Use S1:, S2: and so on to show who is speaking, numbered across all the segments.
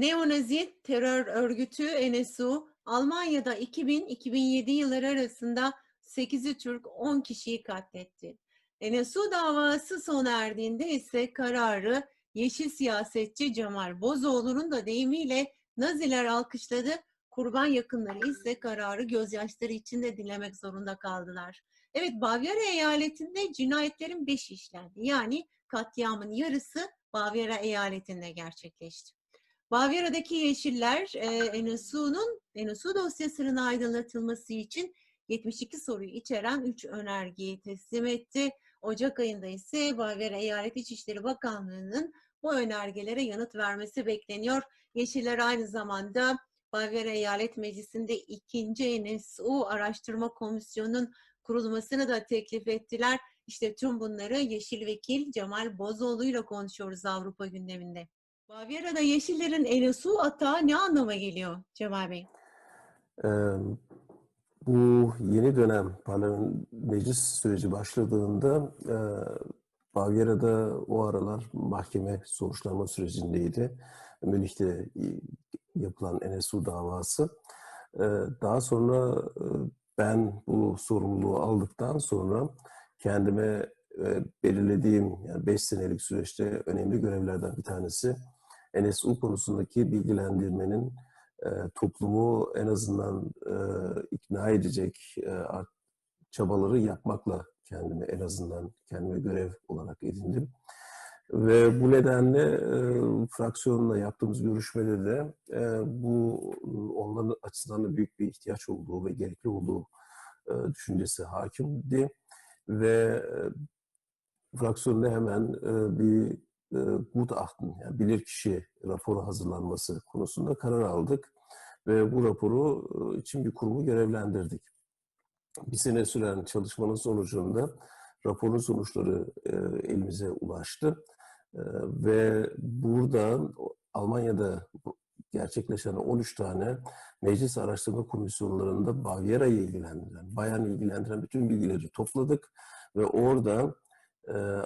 S1: Neonazi terör örgütü NSU, Almanya'da 2000-2007 yılları arasında 8'i Türk 10 kişiyi katletti. NSU davası sona erdiğinde ise kararı yeşil siyasetçi Cemal Bozoğlu'nun da deyimiyle Naziler alkışladı, kurban yakınları ise kararı gözyaşları içinde dilemek zorunda kaldılar. Evet, Bavyera eyaletinde cinayetlerin beşi işlendi. Yani katliamın yarısı Bavyera eyaletinde gerçekleşti. Bavyera'daki Yeşiller e, NSU'nun NSU dosyasının aydınlatılması için 72 soruyu içeren 3 önergeyi teslim etti. Ocak ayında ise Bavyera Eyalet İçişleri Bakanlığı'nın bu önergelere yanıt vermesi bekleniyor. Yeşiller aynı zamanda Bavyera Eyalet Meclisi'nde ikinci NSU Araştırma Komisyonu'nun kurulmasını da teklif ettiler. İşte tüm bunları Yeşil Vekil Cemal Bozoğlu ile konuşuyoruz Avrupa gündeminde. Bavyera'da Yeşillerin NSU atağı ne anlama geliyor Cemal Bey?
S2: Ee, bu yeni dönem parlamento meclis süreci başladığında e, Bavyera'da o aralar mahkeme soruşturma sürecindeydi. Münih'te yapılan NSU davası. Ee, daha sonra e, ben bu sorumluluğu aldıktan sonra kendime e, belirlediğim yani 5 senelik süreçte önemli görevlerden bir tanesi NSU konusundaki bilgilendirmenin e, toplumu en azından e, ikna edecek e, çabaları yapmakla kendime en azından kendime görev olarak edindim. Ve bu nedenle e, fraksiyonla yaptığımız görüşmede de e, bu onların açısından da büyük bir ihtiyaç olduğu ve gerekli olduğu e, düşüncesi hakimdi. Ve e, fraksiyonda hemen e, bir e, Gutachten, yani bilirkişi raporu hazırlanması konusunda karar aldık. Ve bu raporu için bir kurumu görevlendirdik. Bir sene süren çalışmanın sonucunda raporun sonuçları elimize ulaştı. Ve burada Almanya'da gerçekleşen 13 tane meclis araştırma komisyonlarında Bavyera'yı ilgilendiren, Bayan ilgilendiren bütün bilgileri topladık ve orada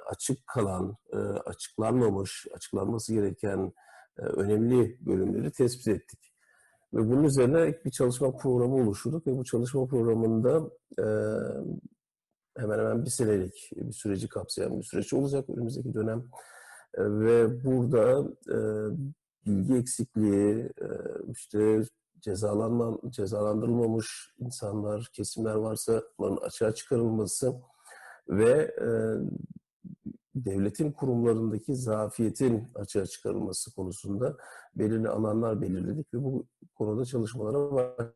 S2: açık kalan, açıklanmamış, açıklanması gereken önemli bölümleri tespit ettik. Ve bunun üzerine bir çalışma programı oluşturduk ve bu çalışma programında hemen hemen bir senelik bir süreci kapsayan bir süreç olacak önümüzdeki dönem. Ve burada bilgi eksikliği, işte cezalandırılmamış insanlar, kesimler varsa bunların açığa çıkarılması ve e, devletin kurumlarındaki zafiyetin açığa çıkarılması konusunda belirli alanlar belirledik ve bu konuda çalışmalara başladık.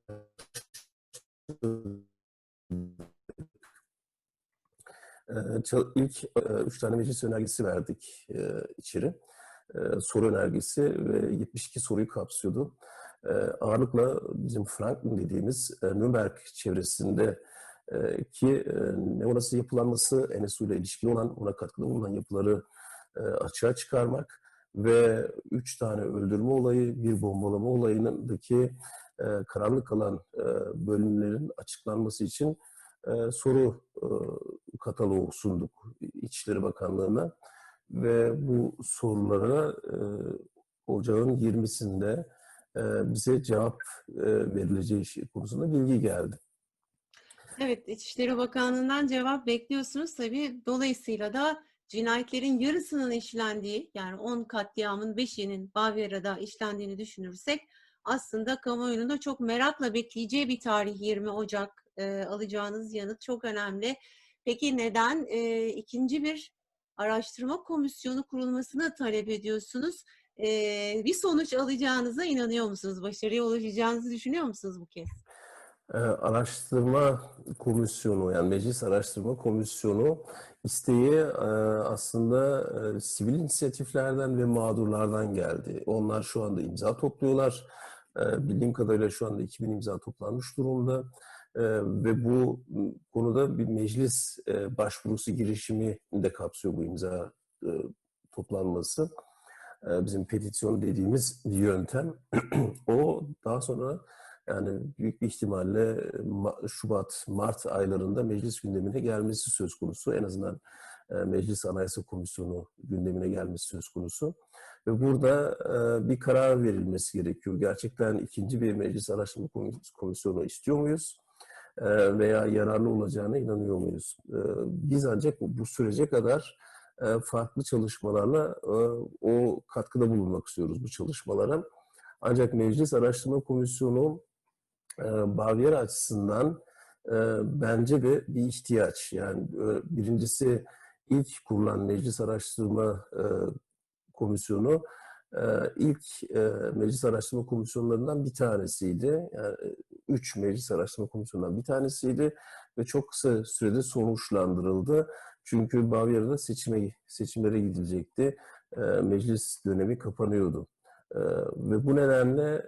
S2: İlk üç tane meclis önergesi verdik içeri. Soru önergesi ve 72 soruyu kapsıyordu. Ağırlıkla bizim Franklin dediğimiz Nürnberg çevresinde ki neonası yapılanması, NSU ile ilişkili olan, ona katkıda bulunan yapıları açığa çıkarmak ve üç tane öldürme olayı, bir bombalama olayındaki karanlık kalan bölümlerin açıklanması için soru kataloğu sunduk İçişleri Bakanlığı'na ve bu sorulara ocağın 20'sinde bize cevap verileceği konusunda bilgi geldi.
S1: Evet, İçişleri Bakanlığı'ndan cevap bekliyorsunuz tabii. Dolayısıyla da cinayetlerin yarısının işlendiği, yani 10 katliamın 5'inin Bavyera'da işlendiğini düşünürsek aslında kamuoyunun da çok merakla bekleyeceği bir tarih 20 Ocak e, alacağınız yanıt çok önemli. Peki neden e, ikinci bir araştırma komisyonu kurulmasını talep ediyorsunuz? E, bir sonuç alacağınıza inanıyor musunuz? Başarıya ulaşacağınızı düşünüyor musunuz bu kez?
S2: Araştırma komisyonu yani meclis araştırma komisyonu isteği aslında sivil inisiyatiflerden ve mağdurlardan geldi. Onlar şu anda imza topluyorlar. Bildiğim kadarıyla şu anda 2000 imza toplanmış durumda. Ve bu konuda bir meclis başvurusu girişimi de kapsıyor bu imza toplanması. Bizim petisyon dediğimiz yöntem. o daha sonra yani büyük bir ihtimalle Şubat, Mart aylarında meclis gündemine gelmesi söz konusu. En azından Meclis Anayasa Komisyonu gündemine gelmesi söz konusu. Ve burada bir karar verilmesi gerekiyor. Gerçekten ikinci bir Meclis Araştırma Komis- Komisyonu istiyor muyuz? Veya yararlı olacağına inanıyor muyuz? Biz ancak bu sürece kadar farklı çalışmalarla o katkıda bulunmak istiyoruz bu çalışmalara. Ancak Meclis Araştırma Komisyonu e, Bavyera açısından e, bence de bir ihtiyaç. Yani e, birincisi ilk kurulan Meclis Araştırma e, Komisyonu ilk Meclis Araştırma Komisyonlarından bir tanesiydi. Yani, üç Meclis Araştırma Komisyonu'ndan bir tanesiydi ve çok kısa sürede sonuçlandırıldı. Çünkü Bavyera'da seçime, seçimlere gidilecekti. Meclis dönemi kapanıyordu. Ve bu nedenle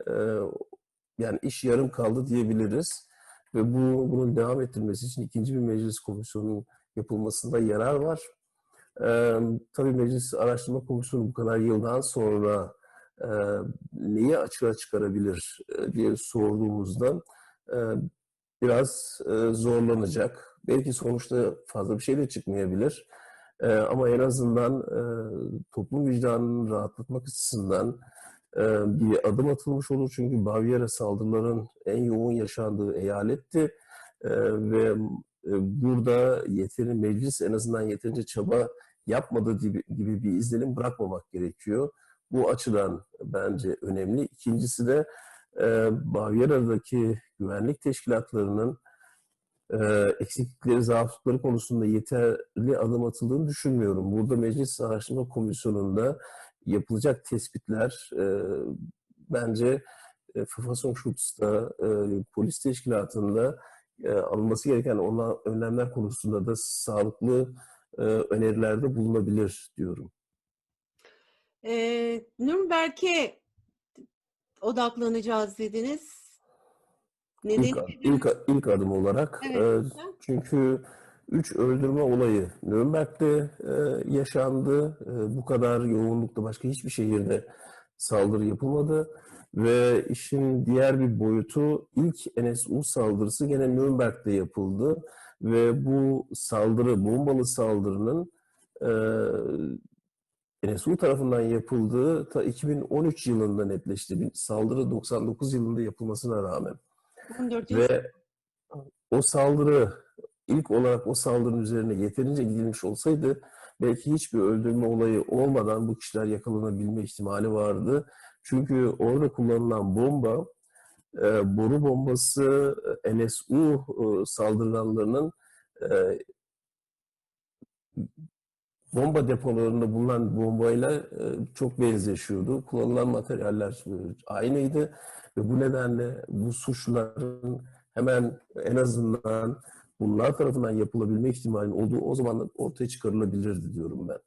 S2: yani iş yarım kaldı diyebiliriz. Ve bu bunun devam ettirilmesi için ikinci bir meclis komisyonunun yapılmasında yarar var. Ee, tabii Meclis Araştırma Komisyonu bu kadar yıldan sonra e, neyi açığa çıkarabilir diye sorduğumuzda e, biraz e, zorlanacak. Belki sonuçta fazla bir şey de çıkmayabilir. E, ama en azından e, toplum vicdanını rahatlatmak açısından bir adım atılmış olur. Çünkü Bavyera saldırıların en yoğun yaşandığı eyaletti. E, ve e, burada yeteri meclis en azından yeterince çaba yapmadığı gibi, gibi bir izlenim bırakmamak gerekiyor. Bu açıdan bence önemli. İkincisi de e, Bavyera'daki güvenlik teşkilatlarının e, eksiklikleri, zaaflıkları konusunda yeterli adım atıldığını düşünmüyorum. Burada Meclis Araştırma Komisyonu'nda yapılacak tespitler e, bence e, Verfassungsschutz'ta, e, polis teşkilatında e, alınması gereken ona, önlemler konusunda da sağlıklı e, önerilerde bulunabilir diyorum.
S1: E, Nürnberg'e odaklanacağız dediniz. Neden?
S2: İlk, ilk, ilk adım olarak
S1: Evet.
S2: e, çünkü üç öldürme olayı Nürnberg'de e, yaşandı. E, bu kadar yoğunlukta başka hiçbir şehirde saldırı yapılmadı. Ve işin diğer bir boyutu ilk NSU saldırısı gene Nürnberg'de yapıldı. Ve bu saldırı, bombalı saldırının e, NSU tarafından yapıldığı ta 2013 yılında netleşti. Bir saldırı 99 yılında yapılmasına rağmen.
S1: 14 yıl
S2: Ve o saldırı ilk olarak o saldırının üzerine yeterince gidilmiş olsaydı belki hiçbir öldürme olayı olmadan bu kişiler yakalanabilme ihtimali vardı. Çünkü orada kullanılan bomba e, boru bombası e, NSU e, saldırganlarının e, bomba depolarında bulunan bombayla e, çok benzeşiyordu. Kullanılan materyaller e, aynıydı ve bu nedenle bu suçların hemen en azından bunlar tarafından yapılabilme ihtimalinin olduğu o zaman ortaya çıkarılabilirdi diyorum ben.